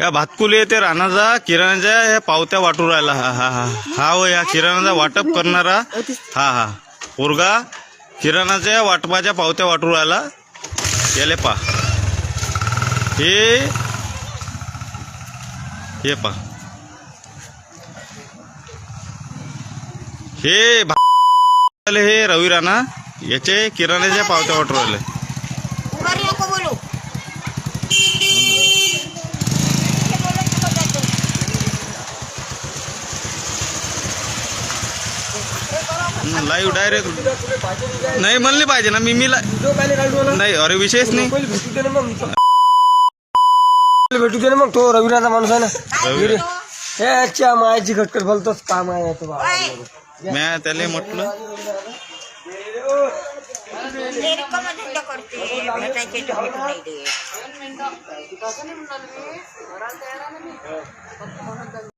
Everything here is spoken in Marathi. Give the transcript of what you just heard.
या भातकुले ते राणाचा किराणाच्या या पावत्या वाटू राहिला. हा हा हा. हा हो या किराणाचा वाटप करणारा हा हा. पोरगा किराणाच्या वाटपाच्या पावत्या वाटू राहिला. याले पा. हे हे पा. हे भा- हे रवी राणा याचे किराण्याच्या पावत्या वाटू राहिले. लाईव्ह डायरेक्ट नाही म्हणले पाहिजे ना मी मी नाही अरे विशेष नाही भेटू दे ना मग तो रविराचा माणूस आहे ना अच्छा मायाची खटखट बोलतोच काम आहे तो बाबा. मी त्याला म्हटलं करते